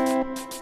ਇੱਕ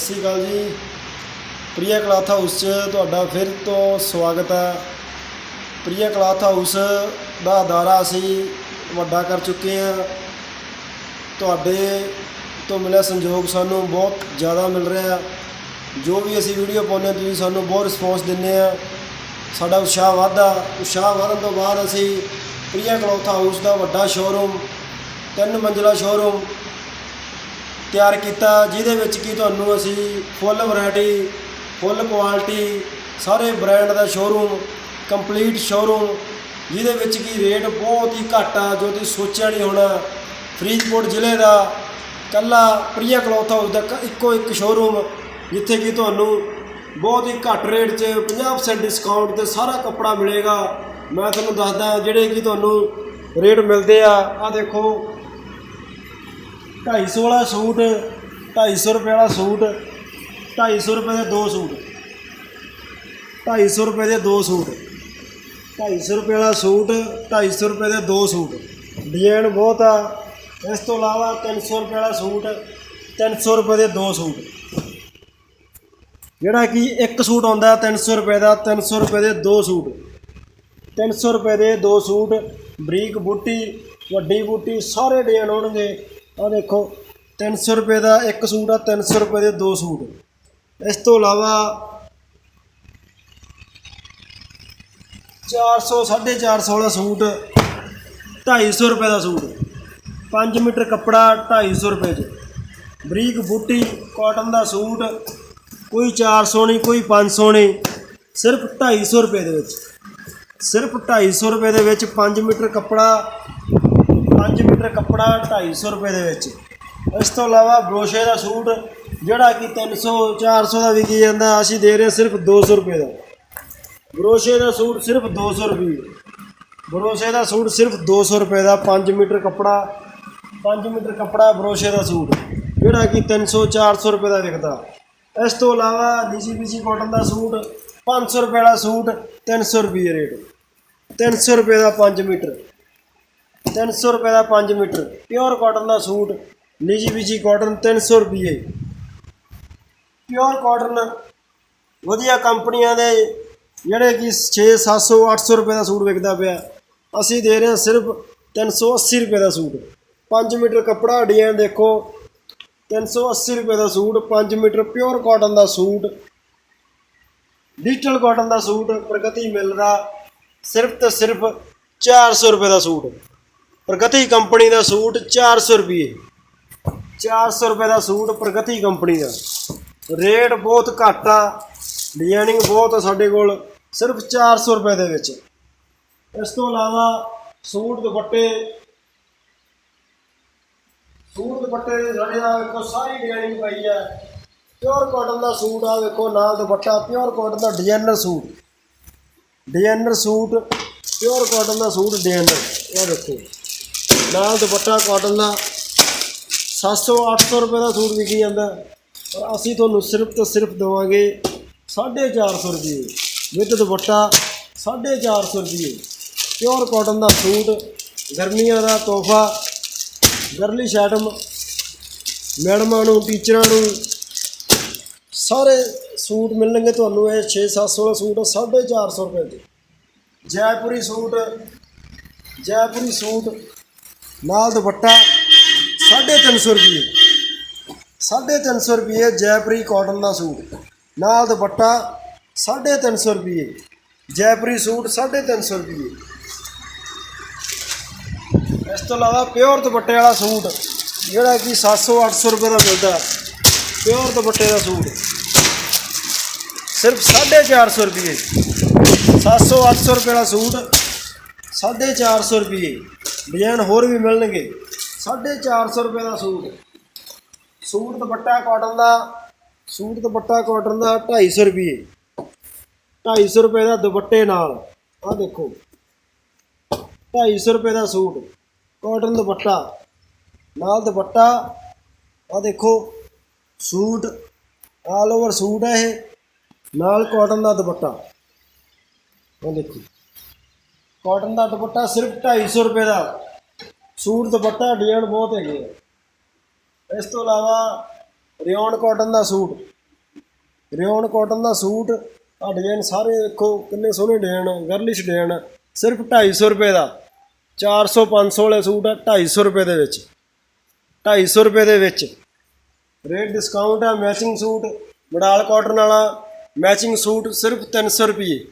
ਸਤਿ ਸ਼੍ਰੀ ਅਕਾਲ ਜੀ। ਪ੍ਰਿਆ ਕਲਾਥ ਹਾਊਸ 'ਚ ਤੁਹਾਡਾ ਫਿਰ ਤੋਂ ਸਵਾਗਤ ਹੈ। ਪ੍ਰਿਆ ਕਲਾਥ ਹਾਊਸ ਦਾ ਅਦਾਰਾ ਅਸੀਂ ਵੱਡਾ ਕਰ ਚੁੱਕੇ ਹਾਂ। ਤੁਹਾਡੇ ਤੋਂ ਮਿਲਿਆ ਸੰਯੋਗ ਸਾਨੂੰ ਬਹੁਤ ਜ਼ਿਆਦਾ ਮਿਲ ਰਿਹਾ ਜੋ ਵੀ ਅਸੀਂ ਵੀਡੀਓ ਪਾਉਂਦੇ ਹਾਂ, ਤੁਸੀਂ ਸਾਨੂੰ ਬਹੁਤ ਰਿਸਪੌਂਸ ਦਿੰਦੇ ਆ ਸਾਡਾ ਉਤਸ਼ਾਹ ਵਧਦਾ ਉਤਸ਼ਾਹ ਵਧਣ ਤੋਂ ਬਾਅਦ ਅਸੀਂ ਪ੍ਰਿਆ ਕਲੋਥ ਹਾਊਸ ਦਾ ਵੱਡਾ ਸ਼ੋਰੂਮ ਤਿੰਨ ਮੰਜ਼ਲਾ ਸ਼ੋਰੂਮ ਤਿਆਰ ਕੀਤਾ, ਜਿਹਦੇ ਵਿੱਚ ਕੀ ਤੁਹਾਨੂੰ ਅਸੀਂ ਫੁੱਲ ਵੈਰਾਈਟੀ ਫੁੱਲ ਕੁਆਲਿਟੀ ਸਾਰੇ ਬ੍ਰਾਂਡ ਦਾ ਸ਼ੋਰੂਮ ਕੰਪਲੀਟ ਸ਼ੋਰੂਮ ਜਿਹਦੇ ਵਿੱਚ ਕੀ ਰੇਟ ਬਹੁਤ ਹੀ ਘੱਟ ਆ, ਜੋ ਤੁਸੀਂ ਸੋਚਿਆ ਨਹੀਂ ਹੋਣਾ। ਫਰੀਦਕੋਟ ਜ਼ਿਲ੍ਹੇ ਦਾ ਕੱਲਾ ਪ੍ਰਿਆ ਕਲੋਥ ਹਾਊਸ ਦਾ ਇੱਕੋ ਇੱਕ ਸ਼ੋਰੂਮ ਜਿੱਥੇ ਕਿ ਤੁਹਾਨੂੰ ਬਹੁਤ ਹੀ ਘੱਟ ਰੇਟ 'ਚ 50% ਡਿਸਕਾਊਂਟ ਤੇ ਸਾਰਾ ਕੱਪੜਾ ਮਿਲੇਗਾ। ਮੈਂ ਤੁਹਾਨੂੰ ਦੱਸਦਾ, ਜਿਹੜੇ ਕਿ ਤੁਹਾਨੂੰ ਰੇਟ ਮਿਲਦੇ ਆ ਆ ਦੇਖੋ 250 ਵਾਲਾ ਸੂਟ 250 ਰੁਪਏ ਵਾਲਾ ਸੂਟ 250 ਰੁਪਏ ਦੇ ਦੋ ਸੂਟ 250 ਰੁਪਏ ਦੇ ਦੋ ਸੂਟ 250 ਰੁਪਏ ਵਾਲਾ ਸੂਟ 250 ਰੁਪਏ ਦੇ ਦੋ ਸੂਟ ਡਿਜ਼ਾਈਨ ਬਹੁਤ ਆ ਇਸ ਤੋਂ ਇਲਾਵਾ 300 ਰੁਪਏ ਵਾਲਾ ਸੂਟ 300 ਰੁਪਏ ਦੇ ਦੋ ਸੂਟ ਜਿਹੜਾ ਕਿ ਇੱਕ ਸੂਟ ਆਉਂਦਾ 300 ਰੁਪਏ ਦਾ 300 ਰੁਪਏ ਦੇ ਦੋ ਸੂਟ 300 ਰੁਪਏ ਦੇ ਦੋ ਸੂਟ ਬਰੀਕ ਬੂਟੀ ਵੱਡੀ ਬੂਟੀ ਸਾਰੇ ਡਿਜ਼ਾਈਨ ਹੋਣਗੇ ਆ ਦੇਖੋ 300 ਰੁਪਏ ਦਾ ਇੱਕ ਸੂਟ ਆ 300 ਰੁਪਏ ਦੇ ਦੋ ਸੂਟ। ਇਸ ਤੋਂ ਇਲਾਵਾ 400 450 ਵਾਲਾ ਸੂਟ 250 ਰੁਪਏ ਦਾ ਸੂਟ। 5 ਮੀਟਰ ਕੱਪੜਾ 250 ਰੁਪਏ 'ਚ। ਬਰੀਕ ਬੂਟੀ ਕਾਟਨ ਦਾ ਸੂਟ, ਕੋਈ 400 ਨਹੀਂ, ਕੋਈ 500 ਨਹੀਂ, ਸਿਰਫ 250 ਰੁਪਏ ਦੇ ਵਿੱਚ। ਸਿਰਫ 250 ਰੁਪਏ ਦੇ ਵਿੱਚ 5 ਮੀਟਰ ਕੱਪੜਾ 5 ਮੀਟਰ ਕੱਪੜਾ 250 ਰੁਪਏ ਦੇ ਵਿੱਚ। ਇਸ ਤੋਂ ਇਲਾਵਾ ਬਰੋਸ਼ੇ ਦਾ ਸੂਟ, ਜਿਹੜਾ ਕਿ 300 400 ਦਾ ਵਿਕੀ ਜਾਂਦਾ, ਅਸੀਂ ਦੇ ਰਹੇ ਹਾਂ ਸਿਰਫ 200 ਰੁਪਏ ਦਾ। ਬਰੋਸ਼ੇ ਦਾ ਸੂਟ ਸਿਰਫ 200 ਰੁਪਏ। ਬਰੋਸ਼ੇ ਦਾ ਸੂਟ ਸਿਰਫ 200 ਰੁਪਏ ਦਾ 5 ਮੀਟਰ ਕੱਪੜਾ 5 ਮੀਟਰ ਕੱਪੜਾ ਬਰੋਸ਼ੇ ਦਾ ਸੂਟ, ਜਿਹੜਾ ਕਿ 300 400 ਰੁਪਏ ਦਾ ਵਿਕਦਾ। ਇਸ ਤੋਂ ਇਲਾਵਾ ਡੀਜੀ ਬੀਜੀ ਕਾਟਨ ਦਾ ਸੂਟ 500 ਰੁਪਏ ਦਾ ਸੂਟ 300 ਰੁਪਏ ਰੇਟ। 300 ਰੁਪਏ ਦਾ 5 ਮੀਟਰ। 300 ਰੁਪਏ ਦਾ 5 ਮੀਟਰ ਪਿਓਰ ਕਾਟਨ ਦਾ ਸੂਟ, ਨੀਜੀ ਬੀਜੀ ਕਾਟਨ 300 ਰੁਪਏ। ਪਿਓਰ ਕਾਟਨ ਵਧੀਆ ਕੰਪਨੀਆਂ ਦੇ, ਜਿਹੜੇ ਕਿ 6 700 800 ਰੁਪਏ ਦਾ ਸੂਟ ਵਿਕਦਾ ਪਿਆ। ਅਸੀਂ ਦੇ ਰਹੇ ਹਾਂ ਸਿਰਫ 380 ਰੁਪਏ ਦਾ ਸੂਟ। 5 ਮੀਟਰ ਕੱਪੜਾ ਡਿਜ਼ਾਈਨ ਦੇਖੋ। 380 ਰੁਪਏ ਦਾ ਸੂਟ 5 ਮੀਟਰ ਪਿਓਰ ਕਾਟਨ ਦਾ ਸੂਟ। ਡਿਜੀਟਲ ਕਾਟਨ ਦਾ ਸੂਟ, ਪ੍ਰਗਤੀ ਮਿਲਦਾ ਸਿਰਫ ਤੇ ਸਿਰਫ 400 ਰੁਪਏ ਦਾ ਸੂਟ। ਪ੍ਰਗਤੀ ਕੰਪਨੀ ਦਾ ਸੂਟ 400 ਰੁਪਏ। 400 ਰੁਪਏ ਦਾ ਸੂਟ ਪ੍ਰਗਤੀ ਕੰਪਨੀ ਦਾ। ਰੇਟ ਬਹੁਤ ਘੱਟ ਆ ਡਿਜ਼ਾਈਨਿੰਗ ਬਹੁਤ ਆ ਸਾਡੇ ਕੋਲ, ਸਿਰਫ 400 ਰੁਪਏ ਦੇ ਵਿੱਚ। ਇਸ ਤੋਂ ਇਲਾਵਾ ਸੂਟ ਦੁਪੱਟੇ ਸੂਟ ਦੁਪੱਟੇ ਸਾਡੇ ਨਾਲ ਵੇਖੋ ਸਾਰੀ ਡਿਜ਼ਾਈਨਿੰਗ ਪਈ ਆ। ਪਿਓਰ ਕਾਟਨ ਦਾ ਸੂਟ ਆ ਵੇਖੋ, ਨਾਲ ਦੁਪੱਟਾ ਪਿਓਰ ਕਾਟਨ ਦਾ designer suit. Designer suit pure cotton ਦਾ ਸੂਟ ਡਿਜ਼ਾਈਨਰ ਇਹ ਦੇਖੋ। ਨਾਲ ਦੁਪੱਟਾ ਕਾਟਨ ਦਾ 700 800 ਰੁਪਏ ਦਾ ਸੂਟ ਵਿਕੀ ਜਾਂਦਾ। ਪਰ ਅਸੀਂ ਤੁਹਾਨੂੰ ਸਿਰਫ ਤੇ ਸਿਰਫ ਦੇਵਾਂਗੇ 450 ਰੁਪਏ ਵਿਦ ਦੁਪੱਟਾ 450 ਰੁਪਏ। ਪਿਓਰ ਕਾਟਨ ਦਾ ਸੂਟ, ਗਰਮੀਆਂ ਦਾ ਤੋਹਫਾ ਗਰਲੀ ਸ਼ੈਟਮ ਮੈਡਮਾਂ ਨੂੰ, ਟੀਚਰਾਂ ਨੂੰ ਸਾਰੇ ਸੂਟ ਮਿਲਣਗੇ ਤੁਹਾਨੂੰ ਇਹ 6-700 ਦਾ ਸੂਟ 450 ਰੁਪਏ ਦੇ। ਜੈਪੁਰੀ ਸੂਟ ਜੈਪੁਰੀ ਸੂਟ ਨਾਲ ਦੁਪੱਟਾ 350 ਰੁਪਏ 350 ਰੁਪਏ ਜੈਪਰੀ ਕਾਟਨ ਦਾ ਸੂਟ। ਨਾਲ ਦੁਪੱਟਾ 350 ਰੁਪਏ ਜੈਪਰੀ ਸੂਟ 350 ਰੁਪਏ ਇਸ ਤੋਂ ਇਲਾਵਾ ਪਿਓਰ ਦੁਪੱਟੇ ਵਾਲਾ ਸੂਟ, ਜਿਹੜਾ ਕਿ 700 800 ਰੁਪਏ ਦਾ ਮਿਲਦਾ। ਪਿਓਰ ਦੁਪੱਟੇ ਦਾ ਸੂਟ। ਸਿਰਫ 450 ਰੁਪਏ 700 800 ਰੁਪਏ ਦਾ ਸੂਟ 450 ਰੁਪਏ ਡਿਜ਼ਾਈਨ ਹੋਰ ਵੀ ਮਿਲਣਗੇ। 450 ਰੁਪਏ ਦਾ ਸੂਟ। ਸੂਟ ਦੁਪੱਟਾ ਕਾਟਨ ਦਾ, ਸੂਟ ਦੁਪੱਟਾ ਕਾਟਨ ਦਾ 250 ਰੁਪਏ। 250 ਰੁਪਏ ਦਾ ਦੁਪੱਟੇ ਨਾਲ। ਆਹ ਦੇਖੋ। 250 ਰੁਪਏ ਦਾ ਸੂਟ। ਕਾਟਨ ਦੁਪੱਟਾ। ਨਾਲ ਦੁਪੱਟਾ। ਆਹ ਦੇਖੋ। ਸੂਟ। ਆਲ ਓਵਰ ਸੂਟ ਹੈ ਇਹ। ਨਾਲ ਕਾਟਨ ਦਾ ਦੁਪੱਟਾ। ਆਹ ਦੇਖੋ। ਕਾਟਨ ਦਾ ਦੁਪੱਟਾ ਸਿਰਫ 250 ਰੁਪਏ ਦਾ। ਸੂਟ ਦੁਪੱਟਾ ਡਿਜ਼ਾਈਨ ਬਹੁਤ ਹੈਗੇ ਆ। ਇਸ ਤੋਂ ਇਲਾਵਾ ਰਿਓਨ ਕਾਟਨ ਦਾ ਸੂਟ। ਰਿਓਨ ਕਾਟਨ ਦਾ ਸੂਟ ਆ ਡਿਜ਼ਾਈਨ ਸਾਰੇ ਦੇਖੋ ਕਿੰਨੇ ਸੋਹਣੇ ਡਿਜ਼ਾਈਨ ਗਰਲਿਸ਼ ਡਿਜ਼ਾਈਨ ਸਿਰਫ 250 ਰੁਪਏ ਦਾ। 400 500 ਵਾਲੇ ਸੂਟ ਆ 250 ਰੁਪਏ ਦੇ ਵਿੱਚ। 250 ਰੁਪਏ ਦੇ ਵਿੱਚ। ਰੇਟ ਡਿਸਕਾਊਂਟ ਆ ਮੈਚਿੰਗ ਸੂਟ, ਮਡਾਲ ਕਾਟਨ ਵਾਲਾ ਮੈਚਿੰਗ ਸੂਟ ਸਿਰਫ 300 ਰੁਪਏ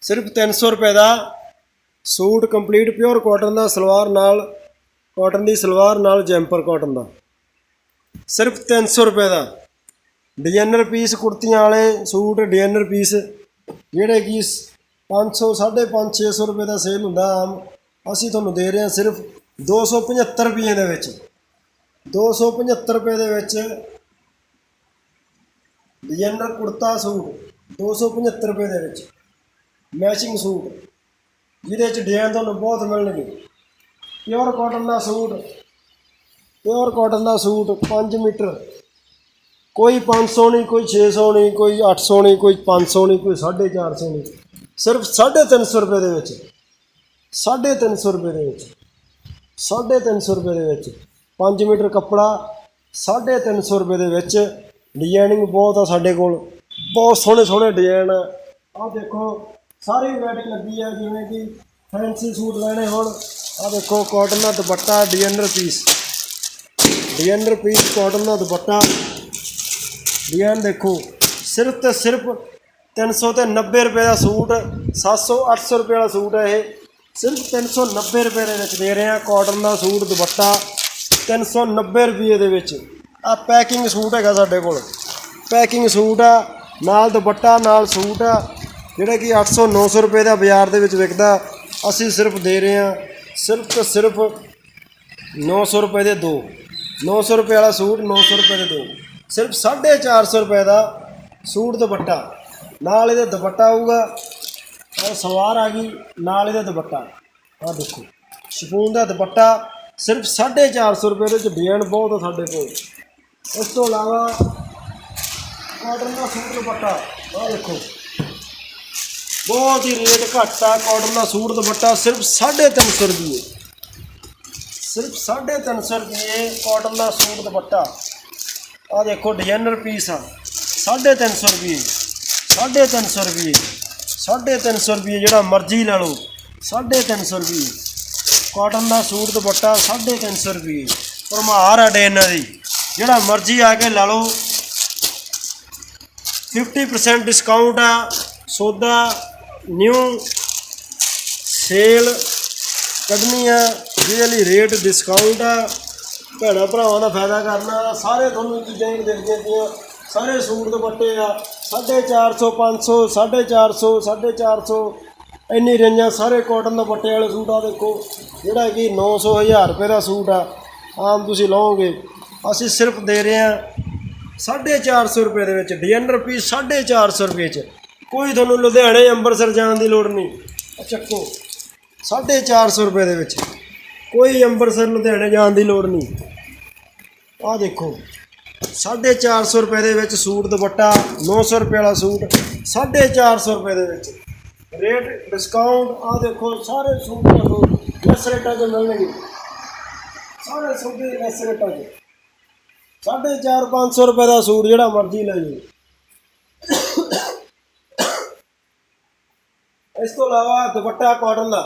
ਸਿਰਫ 300 ਰੁਪਏ ਦਾ ਸੂਟ ਕੰਪਲੀਟ ਪਿਓਰ ਕਾਟਨ ਦਾ, ਸਲਵਾਰ ਨਾਲ, ਕਾਟਨ ਦੀ ਸਲਵਾਰ ਨਾਲ ਜੈਂਪਰ ਕਾਟਨ ਦਾ। ਸਿਰਫ 300 ਰੁਪਏ ਦਾ। ਡਿਜ਼ਾਈਨਰ ਪੀਸ ਕੁੜਤੀਆਂ ਵਾਲੇ ਸੂਟ, ਡਿਜ਼ਾਈਨਰ ਪੀਸ, ਜਿਹੜੇ ਕਿ 500 550 600 ਰੁਪਏ ਦਾ ਸੇਲ ਹੁੰਦਾ ਆਮ, ਅਸੀਂ ਤੁਹਾਨੂੰ ਦੇ ਰਹੇ ਹਾਂ ਸਿਰਫ 275 ਰੁਪਏ ਦੇ ਵਿੱਚ। 275 ਰੁਪਏ ਦੇ ਵਿੱਚ ਡਿਜ਼ਾਈਨਰ ਕੁੜਤਾ ਸੂਟ 275 ਰੁਪਏ ਦੇ ਵਿੱਚ। ਮੈਚਿੰਗ ਸੂਟ ਜਿਹਦੇ 'ਚ ਡਿਜ਼ਾਈਨ ਤੁਹਾਨੂੰ ਬਹੁਤ ਮਿਲਣਗੇ। ਪਿਓਰ ਕਾਟਨ ਦਾ ਸੂਟ ਪਿਓਰ ਕਾਟਨ ਦਾ ਸੂਟ 5 ਮੀਟਰ। ਕੋਈ 500 ਨਹੀਂ, ਕੋਈ 600 ਨਹੀਂ, ਕੋਈ 800 ਨਹੀਂ, ਕੋਈ 500 ਨਹੀਂ, ਕੋਈ 450 ਨਹੀਂ। ਸਿਰਫ 350 ਰੁਪਏ ਦੇ ਵਿੱਚ। 350 ਰੁਪਏ ਦੇ ਵਿੱਚ। 350 ਰੁਪਏ ਦੇ ਵਿੱਚ 5 ਮੀਟਰ ਕੱਪੜਾ 350 ਰੁਪਏ ਦੇ ਵਿੱਚ ਡਿਜ਼ਾਈਨਿੰਗ ਬਹੁਤ ਆ ਸਾਡੇ ਕੋਲ। ਬਹੁਤ ਸੋਹਣੇ ਸੋਹਣੇ ਡਿਜ਼ਾਈਨ ਆ। ਆਹ ਦੇਖੋ ਸਾਰੀ ਵੈਰਾਈਟੀ ਲੱਗੀ ਹੈ ਜਿਵੇਂ ਕਿ ਫੈਂਸੀ ਸੂਟ ਲੈਣੇ ਹੋਣ। ਆਹ ਦੇਖੋ ਕਾਟਨ ਦਾ dupatta designer piece designer piece cotton ਦਾ ਦੁਪੱਟਾ। ਡਿਜ਼ਾਈਨ ਦੇਖੋ, ਸਿਰਫ ਤੇ ਸਿਰਫ 300 ਤੇ 90 ਰੁਪਏ ਦਾ ਸੂਟ 700 800 ਰੁਪਏ ਵਾਲਾ ਸੂਟ ਹੈ ਇਹ। ਸਿਰਫ 390 ਰੁਪਏ ਦੇ ਵਿੱਚ ਦੇ ਰਹੇ ਆ ਕਾਟਨ ਦਾ ਸੂਟ, ਦੁਪੱਟਾ 390 ਰੁਪਏ ਦੇ ਵਿੱਚ। ਆ ਪੈਕਿੰਗ ਸੂਟ ਹੈਗਾ ਸਾਡੇ ਕੋਲ। ਪੈਕਿੰਗ ਸੂਟ ਆ, ਨਾਲ ਦੁਪੱਟਾ, ਨਾਲ ਸੂਟ ਆ। ਜਿਹੜਾ ਕਿ 800 900 ਰੁਪਏ ਦਾ ਬਾਜ਼ਾਰ ਦੇ ਵਿੱਚ ਵਿਕਦਾ, ਅਸੀਂ ਸਿਰਫ ਦੇ ਰਹੇ ਹਾਂ। ਸਿਰਫ ਤੇ ਸਿਰਫ 900 ਰੁਪਏ ਦੇ ਦੋ। 900 ਰੁਪਏ ਵਾਲਾ ਸੂਟ 900 ਰੁਪਏ ਦੇ ਦੋ। ਸਿਰਫ 450 ਰੁਪਏ ਦਾ ਸੂਟ ਦੁਪੱਟਾ। ਨਾਲ ਇਹਦੇ ਦੁਪੱਟਾ ਆਊਗਾ। ਔਰ ਸਲਵਾਰ ਆ ਗਈ, ਨਾਲ ਇਹਦਾ ਦੁਪੱਟਾ। ਆਹ ਦੇਖੋ, ਸ਼ਪੂਨ ਦਾ ਦੁਪੱਟਾ ਸਿਰਫ 450 ਰੁਪਏ ਦੇ ਵਿੱਚ ਡਿਜ਼ਾਈਨ ਬਹੁਤ ਆ ਸਾਡੇ ਕੋਲ। ਇਸ ਤੋਂ ਇਲਾਵਾ ਕਾਟਨ ਦਾ ਸੂਟ ਦੁਪੱਟਾ, ਆਹ ਦੇਖੋ। ਬਹੁਤ ਹੀ ਰੇਟ ਘੱਟ ਆ ਕਾਟਨ ਦਾ ਸੂਟ ਦੁਪੱਟਾ ਸਿਰਫ 350 ਰੁਪਏ ਸਿਰਫ 350 ਰੁਪਏ ਕਾਟਨ ਦਾ ਸੂਟ ਦੁਪੱਟਾ। ਆਹ ਦੇਖੋ ਡਿਜ਼ਾਈਨਰ ਪੀਸ ਆ। 350 ਰੁਪਏ 350 ਰੁਪਏ 350 ਰੁਪਏ ਜਿਹੜਾ ਮਰਜ਼ੀ ਲੈ ਲਓ 350 ਰੁਪਏ ਕਾਟਨ ਦਾ ਸੂਟ ਦੁਪੱਟਾ 350 ਰੁਪਏ ਪਰਮਾਰ ਆ ਡੇ ਇਹਨਾਂ ਦੀ। ਜਿਹੜਾ ਮਰਜ਼ੀ ਆ ਕੇ ਲੈ ਲਓ। 50% ਡਿਸਕਾਊਂਟ ਆ, ਸੌਦਾ। ਨਿਊ ਸੇਲ ਕੱਢਣੀ ਆ ਜਿਹਦੇ ਲਈ ਰੇਟ ਡਿਸਕਾਊਂਟ ਆ। ਭੈਣਾਂ ਭਰਾਵਾਂ ਦਾ ਫਾਇਦਾ ਕਰਨਾ, ਸਾਰੇ ਤੁਹਾਨੂੰ ਚੀਜ਼ਾਂ ਹੀ ਦੇਖਦੇ ਪਈਆਂ। ਸਾਰੇ ਸੂਟ ਦੁਪੱਟੇ ਆ 450 500 450 450 ਇੰਨੀ ਰੇਂਜਾਂ ਸਾਰੇ ਕਾਟਨ ਦੁਪੱਟੇ ਵਾਲੇ ਸੂਟ ਆ, ਦੇਖੋ। ਜਿਹੜਾ ਕਿ 900 1000 ਰੁਪਏ ਦਾ ਸੂਟ ਆ। ਆਮ ਤੁਸੀਂ ਲਓਗੇ। ਅਸੀਂ ਸਿਰਫ ਦੇ ਰਹੇ ਆ 450 ਰੁਪਏ ਦੇ ਵਿੱਚ ਡਿਜ਼ਾਈਨਰ ਪੀਸ 450 ਰੁਪਏ ਚ। ਕੋਈ ਤੁਹਾਨੂੰ ਲੁਧਿਆਣੇ, ਅੰਮ੍ਰਿਤਸਰ ਜਾਣ ਦੀ ਲੋੜ ਨਹੀਂ। ਆ ਚੱਕੋ 450 ਰੁਪਏ ਦੇ ਵਿੱਚ। ਕੋਈ ਅੰਮ੍ਰਿਤਸਰ, ਲੁਧਿਆਣੇ ਜਾਣ ਦੀ ਲੋੜ ਨਹੀਂ। ਆਹ ਦੇਖੋ। 450 ਰੁਪਏ ਦੇ ਵਿੱਚ ਸੂਟ ਦੁਪੱਟਾ 900 ਰੁਪਏ ਵਾਲਾ ਸੂਟ 450 ਰੁਪਏ ਦੇ ਵਿੱਚ। ਰੇਟ ਡਿਸਕਾਊਂਟ ਆਹ ਦੇਖੋ, ਸਾਰੇ ਸੂਟ ਤੁਹਾਨੂੰ ਲੈਸ ਰੇਟਾਂ 'ਤੇ ਮਿਲਣਗੇ। ਸਾਰੇ ਸੂਟ ਲੈਸ ਰੇਟਾਂ 'ਤੇ ਸਾਢੇ ਚਾਰ 500 ਰੁਪਏ ਦਾ ਸੂਟ, ਜਿਹੜਾ ਮਰਜ਼ੀ ਲੈ ਜਾਓ। ਇਸ ਤੋਂ ਇਲਾਵਾ ਦੁਪੱਟਾ ਕਾਟਨ ਦਾ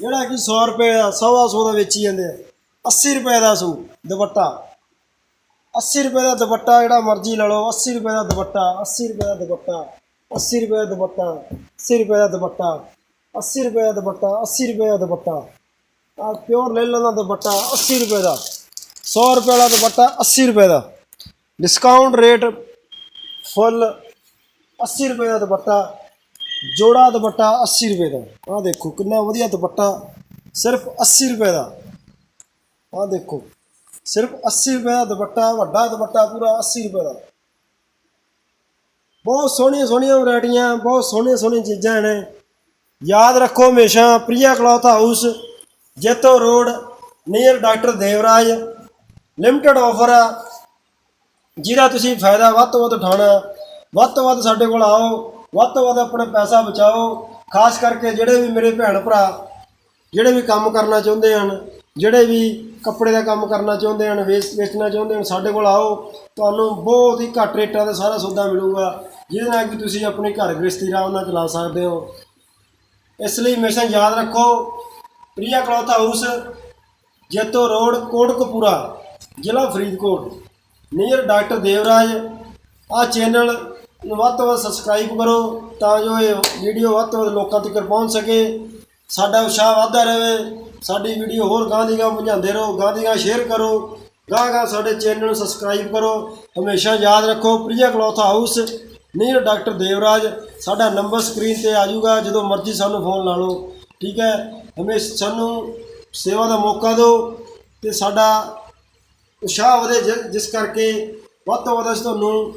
ਜਿਹੜਾ ਕਿ 100 ਰੁਪਏ ਦਾ ਸਵਾ ਸੌ ਦਾ ਵੇਚੀ ਜਾਂਦੇ ਆ 80 ਰੁਪਏ ਦਾ ਸੂਟ ਦੁਪੱਟਾ 80 ਰੁਪਏ ਦਾ ਦੁਪੱਟਾ ਜਿਹੜਾ ਮਰਜ਼ੀ ਲੈ ਲਓ 80 ਰੁਪਏ ਦਾ ਦੁਪੱਟਾ 80 ਰੁਪਏ ਦਾ ਦੁਪੱਟਾ 80 ਰੁਪਏ ਦਾ ਦੁਪੱਟਾ 80 ਰੁਪਏ ਦਾ ਦੁਪੱਟਾ 80 ਰੁਪਏ ਦਾ ਦੁਪੱਟਾ 80 ਰੁਪਏ ਦਾ ਦੁਪੱਟਾ ਆ ਪਿਓਰ ਲੈ ਲੈਣਾ ਦੁਪੱਟਾ 80 ਰੁਪਏ ਦਾ 100 ਰੁਪਏ ਵਾਲਾ ਦੁਪੱਟਾ 80 ਰੁਪਏ ਦਾ ਡਿਸਕਾਊਂਟ ਰੇਟ ਫੁੱਲ 80 ਰੁਪਏ ਦਾ ਦੁਪੱਟਾ ਜੋੜਾ ਦੁਪੱਟਾ 80 ਰੁਪਏ ਦਾ। ਆਹ ਦੇਖੋ ਕਿੰਨਾ ਵਧੀਆ ਦੁਪੱਟਾ, ਸਿਰਫ 80 ਰੁਪਏ ਦਾ। ਆਹ ਦੇਖੋ, ਸਿਰਫ 80 ਰੁਪਏ ਦਾ ਦੁਪੱਟਾ, ਵੱਡਾ ਦੁਪੱਟਾ ਪੂਰਾ 80 ਰੁਪਏ ਦਾ। ਬਹੁਤ ਸੋਹਣੀਆਂ ਸੋਹਣੀਆਂ ਵੈਰਾਈਟੀਆਂ, ਬਹੁਤ ਸੋਹਣੀਆਂ ਸੋਹਣੀਆਂ ਚੀਜ਼ਾਂ ਨੇ। ਯਾਦ ਰੱਖੋ ਹਮੇਸ਼ਾ Priya cloth house, Jaitu road, near doctor Devraj, limited offer ਆ, ਜਿਹਦਾ ਤੁਸੀਂ ਫਾਇਦਾ ਵੱਧ ਤੋਂ ਵੱਧ ਉਠਾਉਣਾ। ਵੱਧ ਤੋਂ ਵੱਧ ਸਾਡੇ ਕੋਲ ਆਓ। ਵੱਧ ਤੋਂ ਵੱਧ ਆਪਣਾ ਪੈਸਾ ਬਚਾਓ, ਖਾਸ ਕਰਕੇ ਜਿਹੜੇ ਵੀ ਮੇਰੇ ਭੈਣ ਭਰਾ, ਜਿਹੜੇ ਵੀ ਕੰਮ ਕਰਨਾ ਚਾਹੁੰਦੇ ਹਨ, ਜਿਹੜੇ ਵੀ ਕੱਪੜੇ ਦਾ ਕੰਮ ਕਰਨਾ ਚਾਹੁੰਦੇ ਹਨ ਵੇਚ ਵੇਚਣਾ ਚਾਹੁੰਦੇ ਹਨ, ਸਾਡੇ ਕੋਲ ਆਓ, ਤੁਹਾਨੂੰ ਬਹੁਤ ਹੀ ਘੱਟ ਰੇਟਾਂ ਤੇ ਸਾਰਾ ਸੌਦਾ ਮਿਲੂਗਾ, ਜਿਹਦੇ ਨਾਲ ਕਿ ਤੁਸੀਂ ਆਪਣੀ ਘਰ ਗ੍ਰਸਤੀ ਆਰਾਮ ਨਾਲ ਚਲਾ ਸਕਦੇ ਹੋ। ਇਸ ਲਈ ਹਮੇਸ਼ਾ ਯਾਦ ਰੱਖੋ, Priya cloth house, Jaitu road, Kotkapura, ਜ਼ਿਲ੍ਹਾ ਫਰੀਦਕੋਟ, ਨੀਅਰ ਡਾਕਟਰ ਦੇਵਰਾਜ ਆ ਚੈਨਲ ਵੱਧ ਤੋਂ ਵੱਧ ਸਬਸਕ੍ਰਾਈਬ ਕਰੋ ਤਾਂ ਜੋ ਇਹ ਵੀਡੀਓ ਵੱਧ ਤੋਂ ਵੱਧ ਲੋਕਾਂ ਤੱਕ ਪਹੁੰਚ ਸਕੇ। ਸਾਡਾ ਉਤਸ਼ਾਹ ਵਧਦਾ ਰਹੇ। ਸਾਡੀ ਵੀਡੀਓ ਹੋਰ ਗਾਂ ਦੀ ਗਾਂ ਪਹੁੰਚਾਉਂਦੇ ਰਹੋ ਗਾਂ ਦੀ ਗਾਂ ਸ਼ੇਅਰ ਕਰੋ। ਗਾਂ ਗਾਂ ਸਾਡੇ ਚੈਨਲ ਨੂੰ ਸਬਸਕ੍ਰਾਈਬ ਕਰੋ। ਹਮੇਸ਼ਾ ਯਾਦ ਰੱਖੋ, Priya cloth house near doctor Devraj. ਸਾਡਾ ਨੰਬਰ ਸਕਰੀਨ ਤੇ ਆ ਜਾਊਗਾ, ਜਦੋਂ ਮਰਜ਼ੀ ਸਾਨੂੰ ਫੋਨ ਲਾ ਲਓ। ਠੀਕ ਹੈ? ਹਮੇਸ਼ਾ ਸਾਨੂੰ ਸੇਵਾ ਦਾ ਮੌਕਾ ਦਿਓ ਤੇ ਸਾਡਾ ਉਤਸ਼ਾਹ ਵਧੇ ਜਿਸ ਕਰਕੇ ਵੱਧ ਤੋਂ ਵੱਧ ਅਸੀਂ ਤੁਹਾਨੂੰ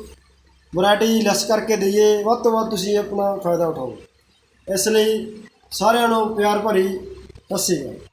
ਵੈਰਾਈਟੀ ਲੈਸ ਕਰਕੇ ਦਈਏ, ਵੱਧ ਤੋਂ ਵੱਧ ਤੁਸੀਂ ਆਪਣਾ ਫਾਇਦਾ ਉਠਾਓ। ਇਸ ਲਈ ਸਾਰਿਆਂ ਨੂੰ ਪਿਆਰ ਭਰੀ ਸਤਿ ਸ਼੍ਰੀ ਅਕਾਲ।